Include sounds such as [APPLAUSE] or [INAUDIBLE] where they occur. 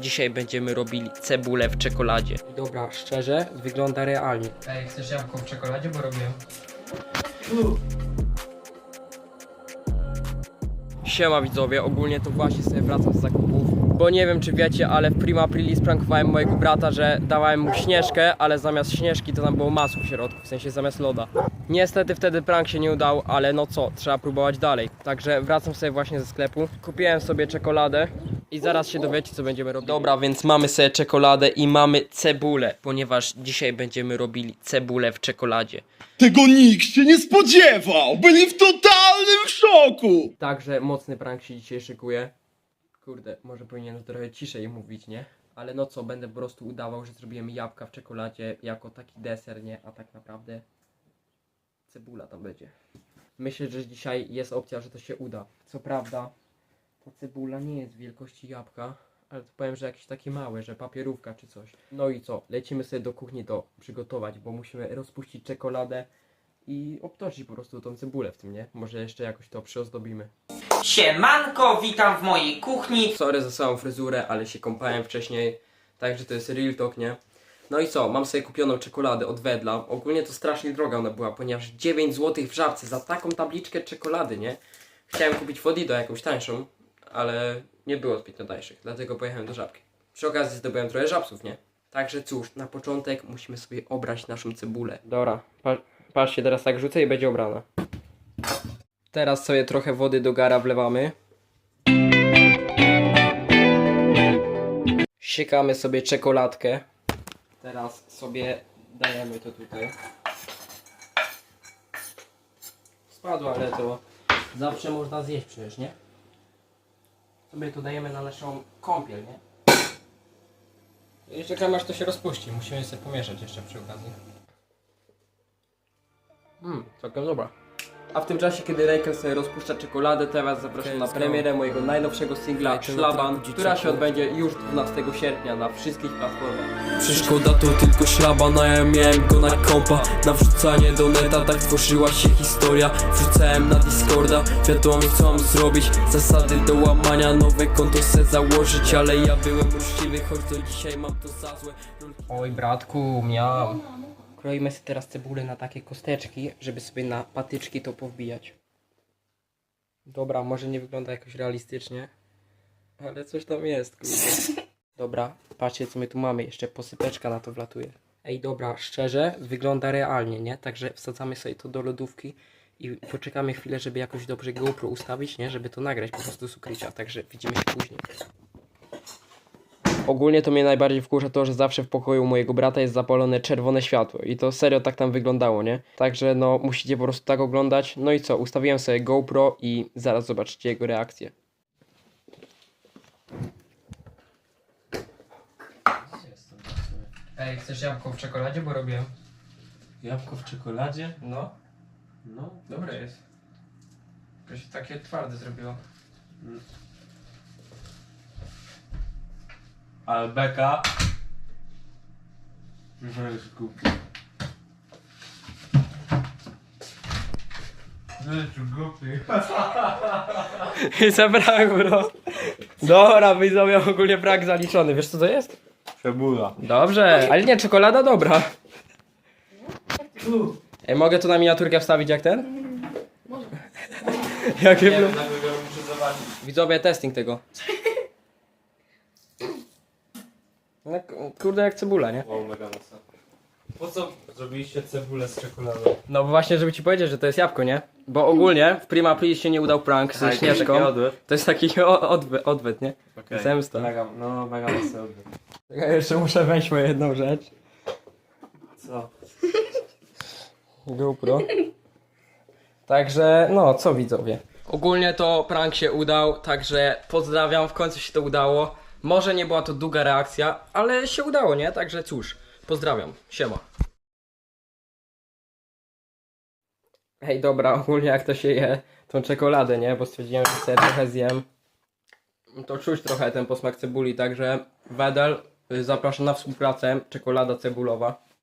dzisiaj będziemy robili cebulę w czekoladzie. Dobra, szczerze, wygląda realnie. Ej, chcesz jabłko w czekoladzie, bo robiłem. Siema widzowie, ogólnie to właśnie sobie wracam z zakupów, bo nie wiem czy wiecie, ale w Prima Aprilis prankowałem mojego brata, że dawałem mu śnieżkę, ale zamiast śnieżki to tam było masło w środku, w sensie zamiast loda. Niestety wtedy prank się nie udał, ale no co, trzeba próbować dalej. Także wracam sobie właśnie ze sklepu, kupiłem sobie czekoladę i zaraz się dowiecie co będziemy robić. Dobra, więc mamy sobie czekoladę i mamy cebulę, ponieważ dzisiaj będziemy robili cebulę w czekoladzie. Tego nikt się nie spodziewał! Byli w totalnym szoku! Także mocny prank się dzisiaj szykuje. Kurde, może powinienem trochę ciszej mówić, nie? Ale no co, będę po prostu udawał, że zrobiłem jabłka w czekoladzie jako taki deser, nie? A tak naprawdę cebula tam będzie. Myślę, że dzisiaj jest opcja, że to się uda. Co prawda, ta cebula nie jest wielkości jabłka, ale to powiem, że jakieś takie małe, że papierówka czy coś. No i co, lecimy sobie do kuchni to przygotować, bo musimy rozpuścić czekoladę i obtoczyć po prostu tą cebulę w tym, nie? Może jeszcze jakoś to przyozdobimy. Siemanko, witam w mojej kuchni. Sorry za całą fryzurę, ale się kąpałem wcześniej, także to jest real talk, nie? No i co, mam sobie kupioną czekoladę od Wedla. Ogólnie to strasznie droga ona była, ponieważ 9 zł w żabce za taką tabliczkę czekolady, nie? Chciałem kupić Wodido jakąś tańszą, ale nie było zbytnio tańszych, dlatego pojechałem do żabki. Przy okazji zdobyłem trochę żabsów, nie? Także cóż, na początek musimy sobie obrać naszą cebulę. Dobra, pa teraz tak rzucę i będzie obrana. Teraz sobie trochę wody do gara wlewamy. Siekamy sobie czekoladkę. Teraz sobie dajemy to tutaj. Spadło, ale to zawsze można zjeść przecież, nie? Sobie tu dajemy na naszą kąpiel, nie? I czekamy aż to się rozpuści. Musimy sobie pomieszać jeszcze przy okazji. Mmm, całkiem dobra. A w tym czasie, kiedy Rejkel sobie rozpuszcza czekoladę, was zapraszam na premierę mojego najnowszego singla Szlaban, która się odbędzie już 12 sierpnia na wszystkich platformach. Przeszkoda to tylko szlaban, a ja miałem go na kompa. Na wrzucanie do neta, tak tworzyła się historia. Wrzucałem na Discorda, wiadomo co mam zrobić. Zasady do łamania, nowe konto se założyć Ale ja byłem uczciwy, choć do dzisiaj mam to za złe. Oj bratku, miał. Kroimy sobie teraz cebulę na takie kosteczki, żeby sobie na patyczki to powbijać. Dobra, może nie wygląda jakoś realistycznie, ale coś tam jest, kurde. [LAUGHS] Dobra, patrzcie co my tu mamy, jeszcze posypeczka na to wlatuje. Ej, dobra, szczerze, wygląda realnie, nie? Także wsadzamy sobie to do lodówki i poczekamy chwilę, żeby jakoś dobrze GoPro ustawić, nie? Żeby to nagrać po prostu z ukrycia, także widzimy się później. Ogólnie to mnie najbardziej wkurza to, że zawsze w pokoju mojego brata jest zapalone czerwone światło i to serio tak tam wyglądało, nie? Także no musicie po prostu tak oglądać. No i co, ustawiłem sobie GoPro i zaraz zobaczycie jego reakcję. Ej, chcesz jabłko w czekoladzie, bo robiłem. Jabłko w czekoladzie? No, No. dobre jest. To się takie twarde zrobiło. Albeka. Możesz kupić. Rzeczu głupi. [LAUGHS] Zabrałem, bro. Dobra, widzowie, ogólnie brak zaliczony. Wiesz co to jest? Cebula. Dobrze, ale nie, czekolada dobra. Ej, mogę tu na miniaturkę wstawić jak ten? [LAUGHS] Jak Nie nie wiem, na kogo muszę zobaczyć. Widzowie, testing tego. No, k- kurde jak cebula, nie? Wow, mega mocno. Po co zrobiliście cebulę z czekoladą? No bo właśnie, żeby ci powiedzieć, że to jest jabłko, nie? Bo ogólnie w Prima Aprilis się nie udał prank ze Śnieżką. To jest taki o- odwet, odwet nie? Okay. Zemsta. Mega, no mega mocny odwet. Ja jeszcze muszę wejść moją jedną rzecz. Co? GoPro. Także, no, co widzowie. Ogólnie to prank się udał, także pozdrawiam, w końcu się to udało. Może nie była to długa reakcja, ale się udało, nie? Także cóż, pozdrawiam, siema. Hej, dobra, ogólnie jak to się je, tą czekoladę, nie? Bo stwierdziłem, że sobie trochę zjem. To czuć trochę ten posmak cebuli, także Wedel, y, zapraszam na współpracę, czekolada cebulowa.